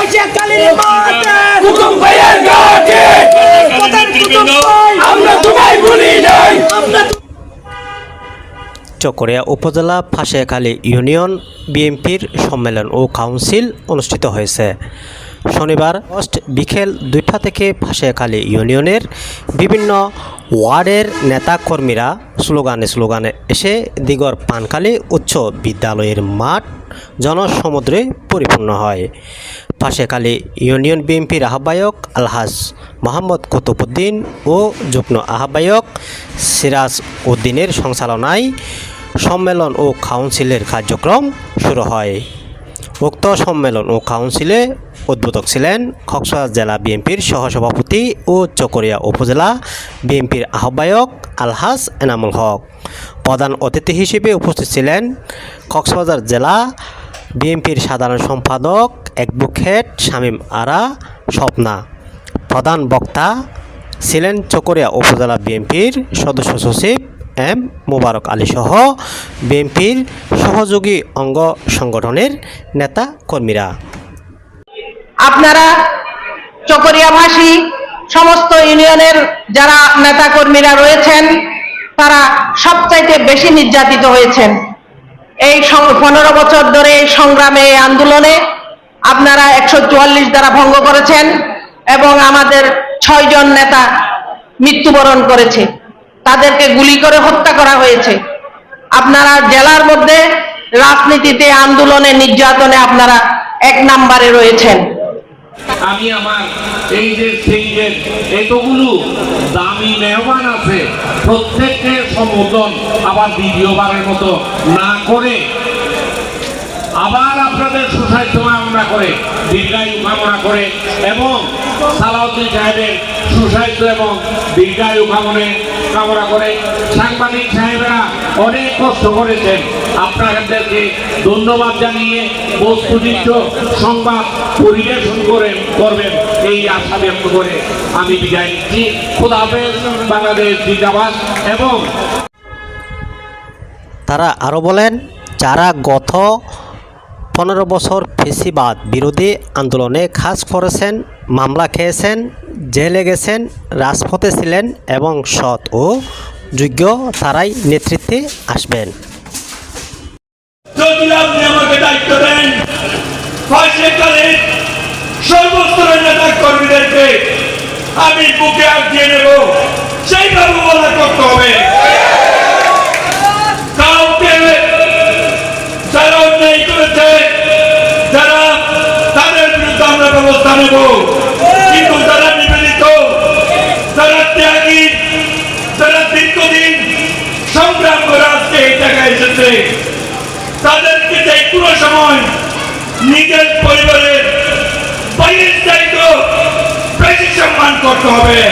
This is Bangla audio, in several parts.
পয়সাখালীর মাঠে। কুতুব ভাইয়ের ঘাটে প্রধান কুতুব ভাই? আমরা তোমায় ভুলি নাই। আমরা চকরিয়া উপজেলা ফাঁসিয়াখালী ইউনিয়ন বিএনপির সম্মেলন ও কাউন্সিল অনুষ্ঠিত হয়েছে। শনিবার অস্ট বিকেল দুইটা থেকে ফাঁসিয়াখালী ইউনিয়নের বিভিন্ন ওয়ার্ডের নেতাকর্মীরা স্লোগানে স্লোগানে এসে দিগর পানখালী উচ্চ বিদ্যালয়ের মাঠ জনসমুদ্রে পরিপূর্ণ হয়। ফাঁসিয়াখালী ইউনিয়ন বিএনপির আহ্বায়ক আলহাজ মোহাম্মদ কুতুবুদ্দিন ও যুগ্ম আহ্বায়ক সিরাজ উদ্দিনের সঞ্চালনায় সম্মেলন ও কাউন্সিলের কার্যক্রম শুরু হয়। উক্ত সম্মেলন ও কাউন্সিলে উদ্বোধক ছিলেন কক্সবাজার জেলা বিএনপির সহসভাপতি ও চকরিয়া উপজেলা বিএনপির আহ্বায়ক আলহাস এনামুল হক। প্রধান অতিথি হিসেবে উপস্থিত ছিলেন কক্সবাজার জেলা বিএনপির সাধারণ সম্পাদক অ্যাডভোকেট শামীম আরা স্বপ্না। প্রধান বক্তা ছিলেন চকরিয়া উপজেলা বিএনপির সদস্য সচিব এম মোবারক আলী সহ বিএনপির সহযোগী অঙ্গ সংগঠনের নেতা কর্মীরা। আপনারা চকরিয়াভাষী সমস্ত ইউনিয়নের যারা নেতাকর্মীরা রয়েছেন, তারা সবচাইতে বেশি নির্যাতিত হয়েছেন। এই পনেরো বছর ধরে এই সংগ্রামে, এই আন্দোলনে আপনারা একশো চুয়াল্লিশ দ্বারা ভঙ্গ করেছেন এবং আমাদের ছয়জন নেতা মৃত্যুবরণ করেছে। তাদেরকে গুলি করে হত্যা করা হয়েছে। আপনারা জেলার মধ্যে রাজনীতিতে, আন্দোলনে, নির্যাতনে আপনারা এক নাম্বারে রয়েছেন। আমি আমার এই যে স্টেজের এতগুলো দামি মেহমান আছে প্রত্যেককে সম্বোধন আবার দ্বিতীয়বারের মতো না করে, আবার আপনাদের সুস্বাস্থ্য কামনা করে, দীর্ঘায়ু কামনা করে, এবং সালাউদ্দিন সাহেবের সুস্বাস্থ্য এবং দীর্ঘায়ু কামনে কামনা করে সাংবাদিক সাহেবরা অনেক কষ্ট করেছেন। আপনাদেরকে ধন্যবাদ জানিয়ে বস্তুনিষ্ঠ সংবাদ পরিবেশন করেন করবেন এই আশা ব্যক্ত করে আমি বিদায় নিচ্ছি। খুদা হাফেজ, বাংলাদেশ জিন্দাবাদ এবং তারা আরও বলেন, যারা গত পনেরো বছর ফেসিবাদ বিরোধী আন্দোলনে কাজ করেছেন মামলা খেয়েছেন, জেলে গেছেন, রাজপথে ছিলেন এবং সৎ ও যোগ্য তারাই নেতৃত্বে আসবেন। আমি বুকে আগিয়ে নেব সেইভাবে বলা করতে হবে কাউকে যারা অন্যায় করেছে যারা তাদের বিরুদ্ধে আমরা ব্যবস্থা নেব কিন্তু যারা নিবেদিত যারা ত্যাগী যারা দীর্ঘদিন সংগ্রাম করে আজকে এই জায়গায় এসেছে। তাদেরকে যে কোনো সময় নিজের পরিবারের বাইরের চাইতে বেশি সম্মান করতে হবে।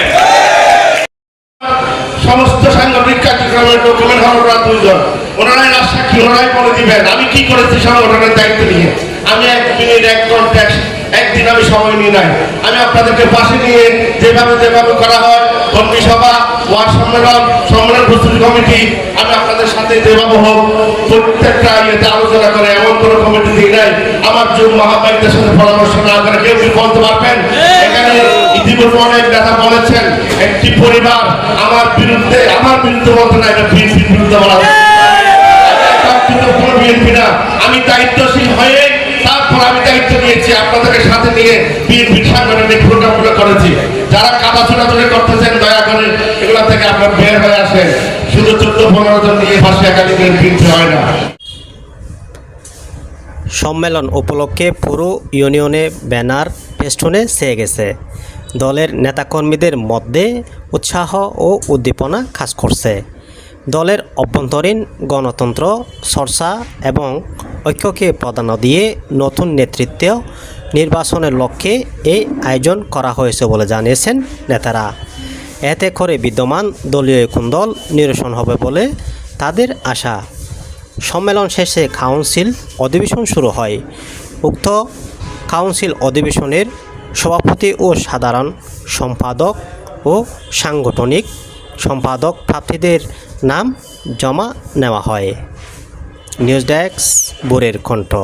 সমস্ত সাংগঠনিক কার্যক্রমের ডকুমেন্ট হল ওরা দুইজন। ওনারাই রাজসাক্ষী ওনারাই বলে দিবেন? আমি কি করেছি সংগঠনের দায়িত্ব নিয়ে। আমি এক মিনিট এক ঘণ্টা এক- একদিন আমি সময় নিই নাই। আমি আপনাদেরকে পাশে নিয়ে যেভাবে যেভাবে করা হয় কর্মী সভা, ওয়ার্ড সম্মেলন সম্মেলন প্রস্তুতি কমিটি সাথে যেভাবে হোক প্রত্যেকটা ইয়েতে আলোচনা করে, এমন কোনো কমিটি দিই নাই। আমার যুগ মহাপাইকদের সাথে পরামর্শ না করে কেউ কি বলতে পারবেন? এখানে অনেক নেতা বলেছেন, একটি পরিবার আমার বিরুদ্ধে আমার বিরুদ্ধে বলতে না এটা বিএনপির বিরুদ্ধে বলা বিএনপি না। আমি দায়িত্বশীল হয়ে তারপর আমি দায়িত্ব নিয়েছি, আপনাদেরকে সাথে নিয়ে বিএনপির সাংগঠনিক প্রোগ্রামগুলো করেছি যারা কাদা চুরাচুরি করতেছেন দয়া করে এগুলো থেকে আপনার বের হয়ে আসেন শুধু সম্মেলন উপলক্ষে পুরো ইউনিয়নে ব্যানার ফেস্টুনে সেয়ে গেছে। দলের নেতাকর্মীদের মধ্যে উৎসাহ ও উদ্দীপনা কাজ করছে। দলের অভ্যন্তরীণ গণতন্ত্র, চর্চা এবং ঐক্যকে প্রাধান্য দিয়ে নতুন নেতৃত্ব নির্বাচনের লক্ষ্যে এই আয়োজন করা হয়েছে বলে জানিয়েছেন নেতারা। এতে করে বিদ্যমান দলীয় কুন্দল নিরসন হবে বলে তাদের আশা। সম্মেলন শেষে কাউন্সিল অধিবেশন শুরু হয়। উক্ত কাউন্সিল অধিবেশনের সভাপতি ও সাধারণ সম্পাদক ও সাংগঠনিক সম্পাদক প্রার্থীদের নাম জমা নেওয়া হয়। নিউজ ডেস্ক বোরের কণ্ঠ।